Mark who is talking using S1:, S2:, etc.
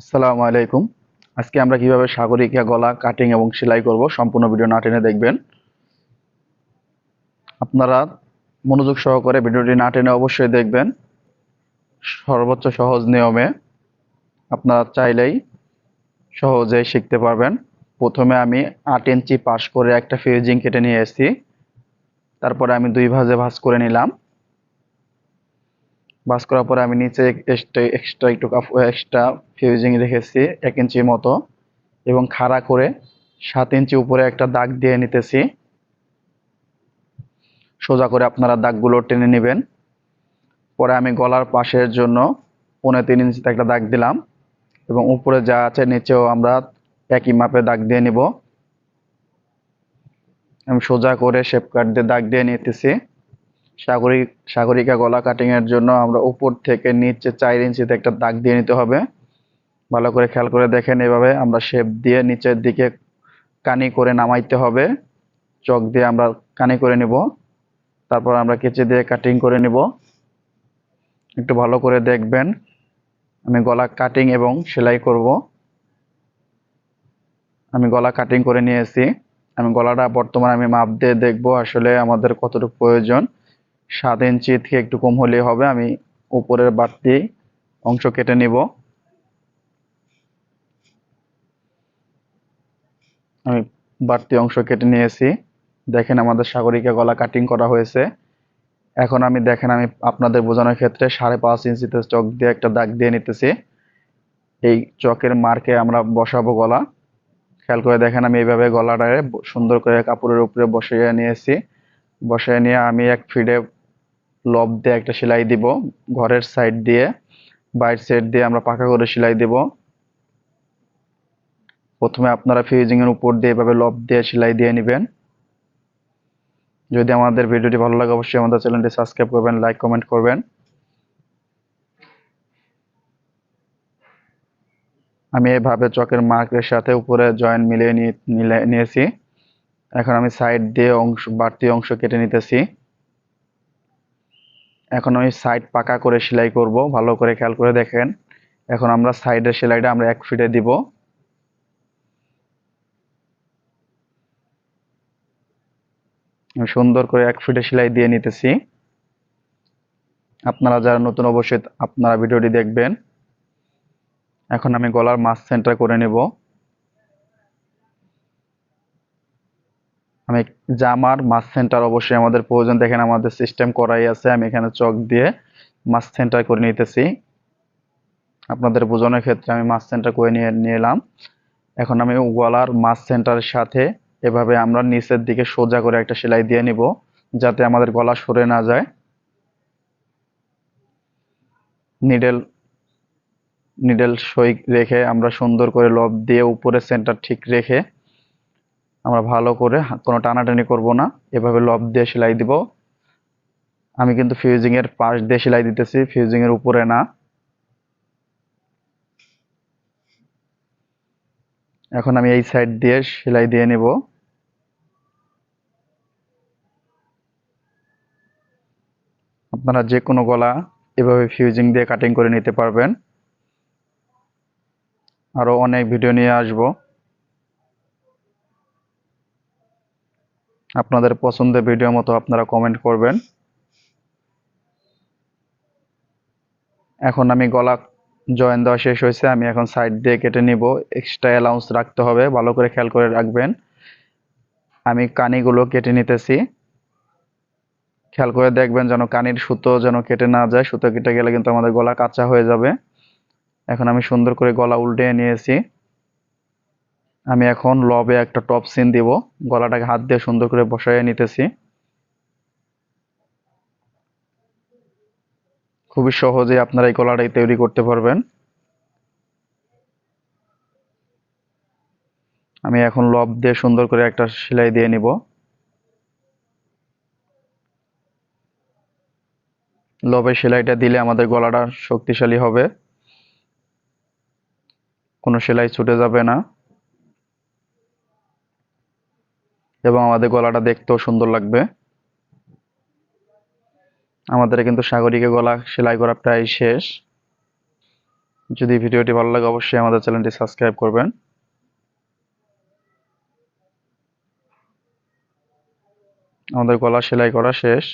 S1: আসসালামু আলাইকুম। আজকে আমরা কীভাবে সাগরিকা গলা কাটিং এবং সেলাই করব সম্পূর্ণ ভিডিও না টেনে দেখবেন। আপনারা মনোযোগ সহকারে ভিডিওটি না টেনে অবশ্যই দেখবেন। সর্বোচ্চ সহজ নিয়মে আপনারা চাইলেই সহজেই শিখতে পারবেন। প্রথমে আমি আট ইঞ্চি পাশ করে একটা ফিউজিং কেটে নিয়ে এসেছি। তারপরে আমি দুই ভাজে ভাঁজ করে নিলাম। ভাঁজ করার পরে আমি নিচে এক্সট্রা একটু এক্সট্রা ফিউজিং রেখেছি এক ইঞ্চি মতো এবং খাড়া করে সাত ইঞ্চি উপরে একটা দাগ দিয়ে নিতেছি। সোজা করে আপনারা দাগগুলো টেনে নেবেন। পরে আমি গলার পাশের জন্য পনেরো তিন ইঞ্চিতে একটা দাগ দিলাম এবং উপরে যা আছে নিচেও আমরা একই মাপে দাগ দিয়ে নিব। আমি সোজা করে শেপ কাট দিয়ে দাগ দিয়ে নিতেছি। সাগরিক, সাগরিকা গলা কাটিং এর জন্য আমরা উপর থেকে নিচে চার ইঞ্চিতে একটা দাগ দিয়ে নিতে হবে। ভালো করে খেয়াল করে দেখেন এভাবে আমরা শেপ দিয়ে নিচের দিকে কানি করে নামাইতে হবে। চক দিয়ে আমরা কানি করে নিব। তারপর আমরা কেচে দিয়ে কাটিং করে নিব। একটু ভালো করে দেখবেন। আমি গলা কাটিং এবং সেলাই করব। আমি গলা কাটিং করে নিয়েছি। আমি গলাটা বর্তমানে আমি মাপ দিয়ে দেখব আসলে আমাদের কতটুকু প্রয়োজন। সাত ইঞ্চি থেকে একটু কম হলেই হবে, আমি উপরের বাড়তি অংশ কেটে নিব। আমি বাড়তি অংশ কেটে নিয়েছি। দেখেন আমাদের সাগরিকা গলা কাটিং করা হয়েছে। এখন আমি, দেখেন আমি আপনাদের বোঝানোর ক্ষেত্রে সাড়ে পাঁচ ইঞ্চিতে চক দিয়ে একটা দাগ দিয়ে নিতেছি। এই চকের মার্কে আমরা বসাবো গলা। খেয়াল করে দেখেন আমি এইভাবে গলাটারে সুন্দর করে কাপড়ের উপরে বসিয়ে নিয়েছি। বসিয়ে নিয়ে আমি এক ফিডে লব দিয়ে একটা সেলাই দিব, ঘরের সাইড দিয়ে, বাইর সাইড দিয়ে আমরা পাকা করে সেলাই দিব। প্রথমে আপনারা ফিউজিং এর উপর দিয়ে এভাবে লব দিয়ে সেলাই দিয়ে নেবেন। যদি আমাদের ভিডিওটি ভালো লাগে, অবশ্যই আমাদের চ্যানেলটি সাবস্ক্রাইব করবেন লাইক কমেন্ট করবেন। আমি এভাবে চকের মার্কের সাথে উপরে জয়েন্ট মিলিয়ে নিয়েছি। এখন আমি সাইড দিয়ে অংশ, বাড়তি অংশ কেটে নিতেছি। এখন আমি সাইড পাকা করে সেলাই করব, ভালো করে খেয়াল করে দেখেন। এখন আমরা সাইডের সেলাইটা আমরা এক ফিটে দিব। সুন্দর করে এক ফিটে সেলাই দিয়ে নিতেছি। আপনারা যারা নতুন অবশ্যই আপনারা ভিডিওটি দেখবেন। এখন আমি গলার মাছ সেন্টার করে নেব। আমি জামার মাছ সেন্টার অবশ্যই আমাদের প্রয়োজন। দেখেন আমাদের সিস্টেম করাই আছে, আমি এখানে চক দিয়ে মাছ সেন্টার করে নিতেছি। আপনাদের বোঝানোর ক্ষেত্রে আমি মাছ সেন্টার করে নিয়ে নিলাম। এখন আমি গলার মাছ সেন্টারের সাথে এভাবে আমরা নিচের দিকে সোজা করে একটা সেলাই দিয়ে নিব, যাতে আমাদের গলা সরে না যায়। নিডেল নিডেল সই রেখে আমরা সুন্দর করে লব দিয়ে উপরে সেন্টার ঠিক রেখে আমরা ভালো করে কোনো টানাটানি করব না। এভাবে লব দিয়ে সেলাই দিব। আমি কিন্তু ফিউজিং এর পাশ দিয়ে সেলাই দিতেছি ফিউজিং এর উপরে না। এখন আমি এই সাইড দিয়ে সেলাই দিয়ে নেব। আপনারা যে কোনো গলা এভাবে ফিউজিং দিয়ে কাটিং করে নিতে পারবেন। আরও অনেক ভিডিও নিয়ে আসব। আপনাদের পছন্দের ভিডিও মতো আপনারা কমেন্ট করবেন। এখন আমি গলা জয়েন দেওয়া শেষ হয়েছে, আমি এখন সাইড দিয়ে কেটে নিব। এক্সট্রা অ্যালাউন্স রাখতে হবে, ভালো করে খেয়াল করে রাখবেন। আমি কানিগুলো কেটে নিতেছি। খেয়াল করে দেখবেন যেন কানির সুতো যেন কেটে না যায়, সুতো কেটে গেলে কিন্তু আমাদের গলা কাঁচা হয়ে যাবে। এখন আমি সুন্দর করে গলা উল্টে নিয়েছি। আমি এখন লবে একটা টপ সিন দিব। গলাটাকে হাত দিয়ে সুন্দর করে বসাইয়ে নিতেছি। খুবই সহজে আপনারা এই গলাটাই তৈরি করতে পারবেন। আমি এখন লব দিয়ে সুন্দর করে একটা সেলাই দিয়ে নিব। লবের সেলাইটা দিলে আমাদের গলাটা শক্তিশালী হবে। কোনো সেলাই ছুটে যাবে না। এবং আমাদের গলাটা দেখতেও সুন্দর লাগবে। আমাদের কিন্তু সাগরিকা গলা সেলাই করা প্রায় শেষ। যদি ভিডিওটি ভালো লাগে, অবশ্যই আমাদের চ্যানেলটি সাবস্ক্রাইব করবেন। আমাদের গলা সেলাই করা শেষ।